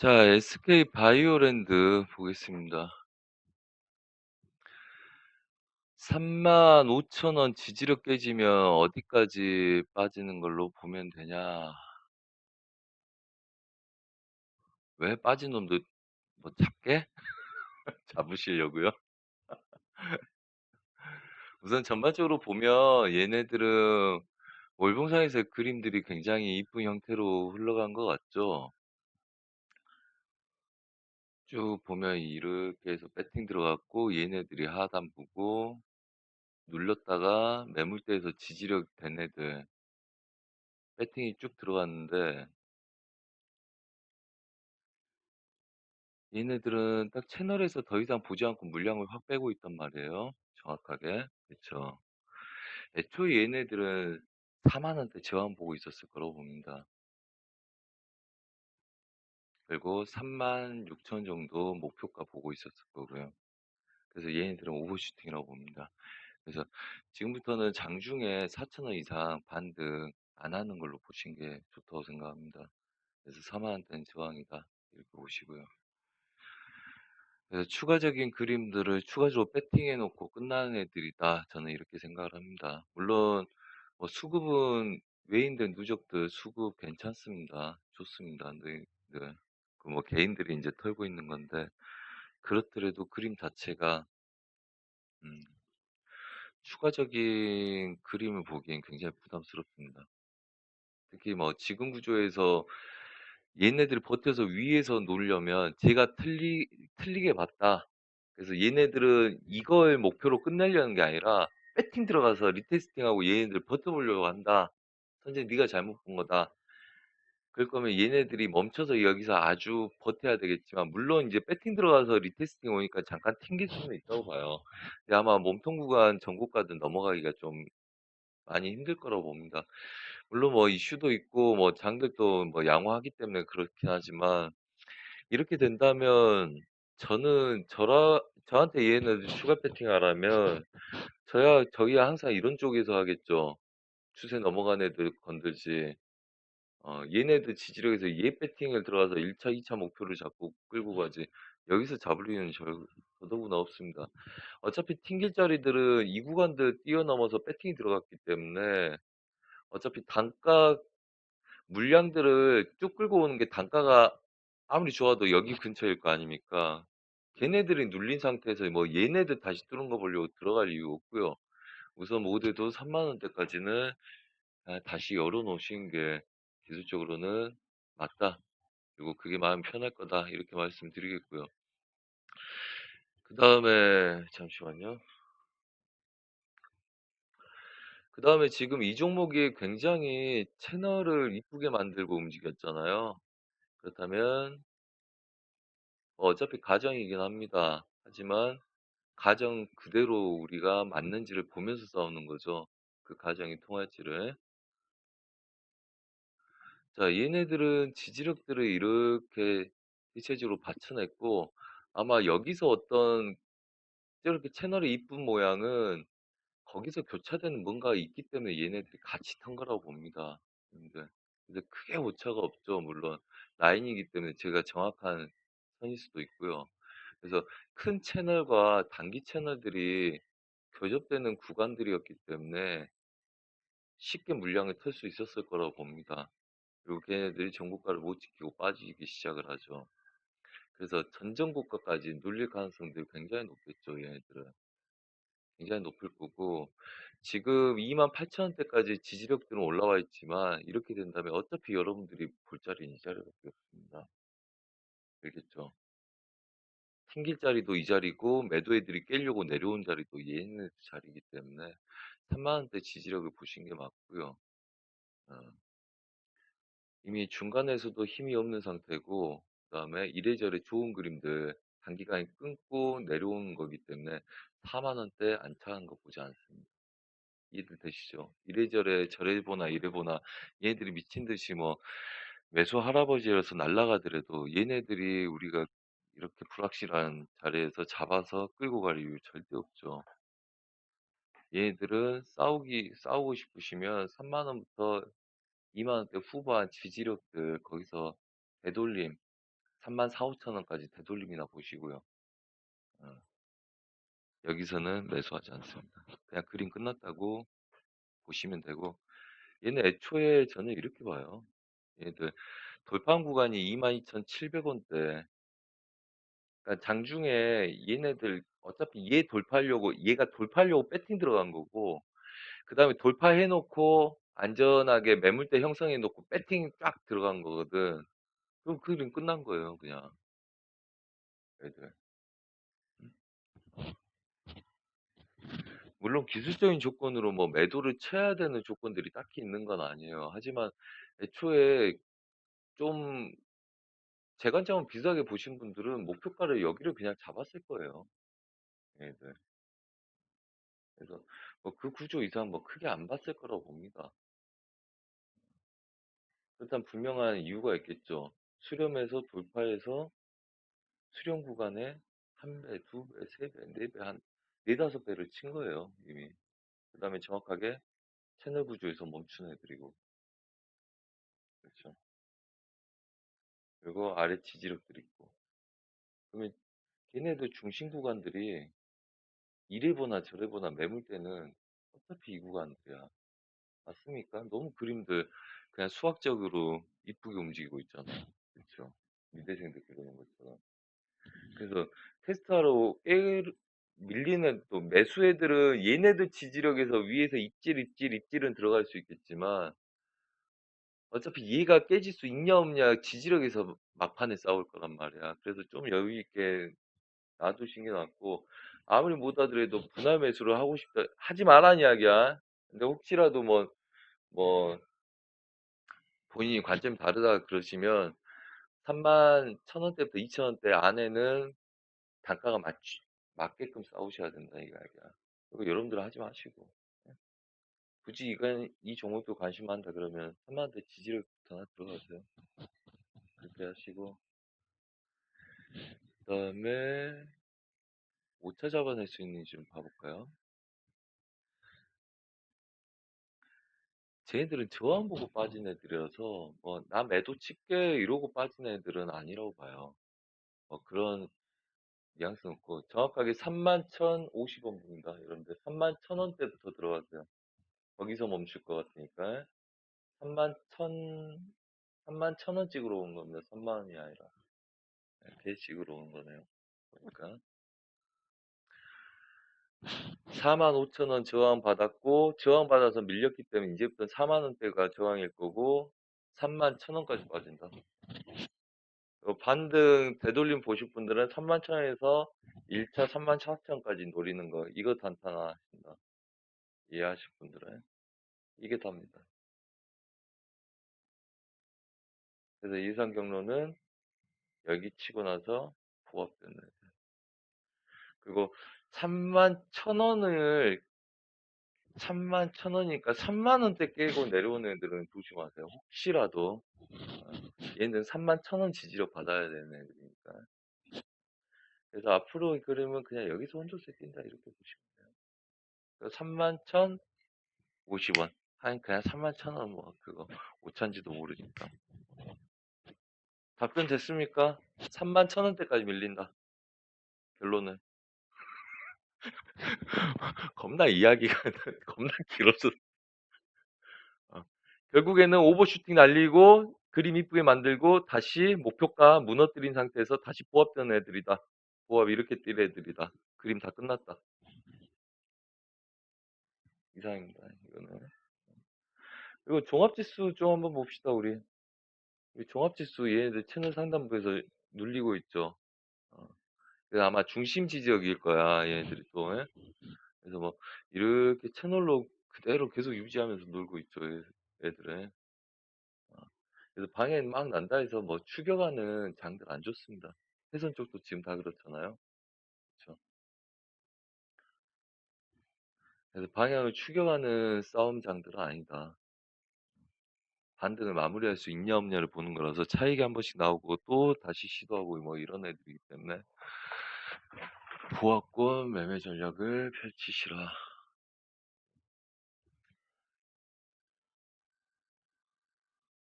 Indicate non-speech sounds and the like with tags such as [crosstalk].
자, SK 바이오랜드 보겠습니다. 35,000원 지지력 깨지면 어디까지 빠지는 걸로 보면 되냐? 왜 빠진 놈도 뭐 잡게? [laughs] 잡으시려고요? [laughs] 우선 전반적으로 보면 얘네들은 월봉상에서 그림들이 굉장히 이쁜 형태로 흘러간 것 같죠? 쭉 보면 이렇게 해서 배팅 들어갔고 얘네들이 하단부고 눌렀다가 매물대에서 지지력 된 애들 배팅이 쭉 들어갔는데 얘네들은 딱 채널에서 더 이상 보지 않고 물량을 확 빼고 있단 말이에요. 정확하게. 그쵸. 애초에 얘네들은 4만 원대 저항 보고 있었을 거라고 봅니다. 그리고 3만 6천 정도 목표가 보고 있었을 거고요. 그래서 얘네들은 오버슈팅이라고 봅니다. 그래서 지금부터는 장중에 4천 원 이상 반등 안 하는 걸로 보시는 게 좋다고 생각합니다. 그래서 4만 원대는 저항이다. 이렇게 보시고요. 그래서 추가적인 그림들을 추가적으로 배팅해 놓고 끝나는 애들이다. 저는 이렇게 생각을 합니다. 물론 뭐 수급은 외인들 누적들 수급 괜찮습니다. 좋습니다. 네, 네. 그 뭐 개인들이 이제 털고 있는 건데 그렇더라도 그림 자체가 음, 추가적인 그림을 보기엔 굉장히 부담스럽습니다. 특히 뭐 지금 구조에서 얘네들이 버텨서 위에서 놓으려면 제가 틀리, 틀리게 봤다. 그래서 얘네들은 이걸 목표로 끝내려는 게 아니라 배팅 들어가서 리테스팅하고 얘네들 버텨 보려고 한다. 선재 네가 잘못 본 거다. 그럴 거면 얘네들이 멈춰서 여기서 아주 버텨야 되겠지만 물론 이제 배팅 들어가서 리테스팅 오니까 잠깐 튕길 수는 있다고 봐요. 근데 아마 몸통 구간 전고가든 넘어가기가 좀 많이 힘들 거라고 봅니다. 물론 뭐 이슈도 있고 뭐 장들도 뭐 양호하기 때문에 그렇긴 하지만 이렇게 된다면 저는 저라 저한테 얘네들 추가 배팅하라면 저야 저희야 항상 이런 쪽에서 하겠죠. 추세 넘어간 애들 건들지. 어, 얘네들 지지력에서 얘 배팅을 들어가서 1 차, 2 차 목표를 잡고 끌고 가지. 여기서 잡을 이유는 저, 더더구나 없습니다. 어차피 튕길 자리들은 이 구간들 뛰어넘어서 배팅이 들어갔기 때문에 어차피 단가 물량들을 쭉 끌고 오는 게 단가가 아무리 좋아도 여기 [laughs] 근처일 거 아닙니까? 걔네들이 눌린 상태에서 뭐 얘네들 다시 뚫은 거 보려고 들어갈 이유 없고요. 우선 모두도 3만 원대까지는 아, 다시 열어 놓으신 게 기술적으로는 맞다. 그리고 그게 마음 편할 거다. 이렇게 말씀드리겠고요. 그 다음에 잠시만요. 그 다음에 지금 이 종목이 굉장히 채널을 이쁘게 만들고 움직였잖아요. 그렇다면 뭐 어차피 가정이긴 합니다. 하지만 가정 그대로 우리가 맞는지를 보면서 싸우는 거죠. 그 가정이 통할지를. 자, 얘네들은 지지력들을 이렇게 대체적으로 받쳐냈고 아마 여기서 어떤 이렇게 채널의 이쁜 모양은 거기서 교차되는 뭔가 있기 때문에 얘네들이 같이 턴 거라고 봅니다. 여러분들. 근데 크게 오차가 없죠. 물론 라인이기 때문에 제가 정확한 선일 수도 있고요. 그래서 큰 채널과 단기 채널들이 교접되는 구간들이었기 때문에 쉽게 물량을 털 수 있었을 거라고 봅니다. 그리고 걔네들이 전고가를 못 지키고 빠지기 시작을 하죠. 그래서 전전고가까지 눌릴 가능성들이 굉장히 높겠죠, 얘네들은. 굉장히 높을 거고, 지금 28,000원대까지 지지력들은 올라와 있지만, 이렇게 된다면 어차피 여러분들이 볼 자리는 이 자리밖에 없습니다. 알겠죠? 튕길 자리도 이 자리고, 매도 애들이 깨려고 내려온 자리도 얘네 자리이기 때문에, 3만원대 지지력을 보신 게 맞고요. 어, 이미 중간에서도 힘이 없는 상태고, 그 다음에 이래저래 좋은 그림들 단기간에 끊고 내려오는 거기 때문에 4만원대 안착한 거 보지 않습니다. 이해들 되시죠? 이래저래 저래 보나 이래 보나 얘네들이 미친 듯이 뭐 매수 할아버지라서 날아가더라도 얘네들이 우리가 이렇게 불확실한 자리에서 잡아서 끌고 갈 이유 절대 없죠. 얘네들은 싸우기 싸우고 싶으시면 3만 원부터 2만 원대 후반 지지력들 거기서 되돌림 34,000-5,000 원까지 되돌림이나 보시고요. 어. 여기서는 매수하지 않습니다. 그냥 그림 끝났다고 보시면 되고 얘는 애초에 저는 이렇게 봐요. 얘들 돌파한 구간이 22,700 원대. 그러니까 장중에 얘네들 어차피 얘 돌파하려고 얘가 돌파하려고 배팅 들어간 거고 그 다음에 돌파해 놓고 안전하게 매물대 형성해 놓고 배팅 쫙 들어간 거거든. 그럼 그 그림 끝난 거예요, 그냥. 얘들. 음. 물론 기술적인 조건으로 뭐 매도를 쳐야 되는 조건들이 딱히 있는 건 아니에요. 하지만 애초에 좀 제 관점은 비슷하게 보신 분들은 목표가를 여기를 그냥 잡았을 거예요. 얘들. 그래서 뭐 그 구조 이상 뭐 크게 안 봤을 거라고 봅니다. 일단 분명한 이유가 있겠죠. 수렴해서 돌파해서 수렴 구간에 1배, 2배, 3배, 4배 한 4-5 배를 친 거예요, 이미. 그 다음에 정확하게 채널 구조에서 멈춘 애들이고. 그렇죠. 그리고 아래 지지력들이 있고. 그러면 걔네들 중심 구간들이 이래 보나 저래 보나 매물대는 어차피 이 구간들이야. 맞습니까? 너무 그림들 그냥 수학적으로 이쁘게 움직이고 있잖아. 그쵸? 미대생들 그러는 것처럼. 그래서 테스트하러 깨 밀리는 또 매수 애들은 얘네들 지지력에서 위에서 입질, 입질, 입질은 들어갈 수 있겠지만 어차피 얘가 깨질 수 있냐 없냐 지지력에서 막판에 싸울 거란 말이야. 그래서 좀 여유 있게 놔두신 게 낫고 아무리 못 하더라도 분할 매수를 하고 싶다 하지 말라는 이야기야. 근데 혹시라도 뭐 뭐 본인이 관점이 다르다 그러시면 31,000원대부터 2,000원대 안에는 단가가 맞추 맞게끔 싸우셔야 된다 이 이야기야. 그거 여러분들은 하지 마시고. 예. 굳이 이건 이 종목도 관심 많다 그러면 30,000원대 지지력부터 하나 들어가세요. 그렇게 하시고 그 다음에 5차 잡아낼 수 있는지 좀 봐 볼까요? 쟤네들은 저항 보고 빠진 애들이라서 뭐 '나 매도 칠게.' 이러고 빠진 애들은 아니라고 봐요. 뭐 그런 뉘앙스는 없고 정확하게 31,050원 봅니다. 여러분들 31,000 원대부터 들어가세요. 거기서 멈출 것 같으니까 31,000 31,000원 찍으러 온 겁니다. 30,000 원이 아니라. 네, 개씩으로 온 거네요. 보니까. 45,000 원 저항 받았고 저항 받아서 밀렸기 때문에 이제부터 4만 원대가 저항일 거고 31,000원까지 빠진다. 어, 반등 되돌림 보실 분들은 31,000원에서 1차 34,000원까지 노리는 거 이거 단타하신다. 이해하실 분들은 이게 답니다. 그래서 예상 경로는 여기 치고 나서 부합되는 그리고 3만 1,000원을 3만 1,000원이니까 3만 원대 깨고 내려오는 애들은 조심하세요. 혹시라도 어, 얘는 3만 1,000원 지지력 받아야 되는 애들이니까. 그래서 앞으로 이 그림은 그냥 여기서 혼조세 뛴다 이렇게 보시면 돼요. 그래서 3만 1,050원. 한 그냥 3만 1,000원 뭐 그거 5천지도 모르니까. 답변 됐습니까? 3만 1,000원대까지 밀린다. 결론은. [laughs] 겁나 이야기가 [laughs] 겁나 길어서 어. 결국에는 오버슈팅 날리고 그림 이쁘게 만들고 다시 목표가 무너뜨린 상태에서 다시 보합되는 애들이다. 보합 이렇게 뛸 애들이다. 그림 다 끝났다. 이상입니다. 이거는. 그리고 종합지수 좀 한번 봅시다. 우리. 우리 종합지수 얘네들 채널 상단부에서 눌리고 있죠. 아마 중심 지 지역일 거야. 얘네들이 또. 예? 그래서 뭐 이렇게 채널로 그대로 계속 유지하면서 놀고 있죠. 애들은. 어. 그래서 방해 막 난다 해서 뭐 추격하는 장들 안 좋습니다. 회선 쪽도 지금 다 그렇잖아요. 그쵸. 그래서 방향을 추격하는 싸움 장들은 아니다. 반등을 마무리할 수 있냐 없냐를 보는 거라서 차익이 한 번씩 나오고 또 다시 시도하고 뭐 이런 애들이기 때문에 보합권 매매 전략을 펼치시라.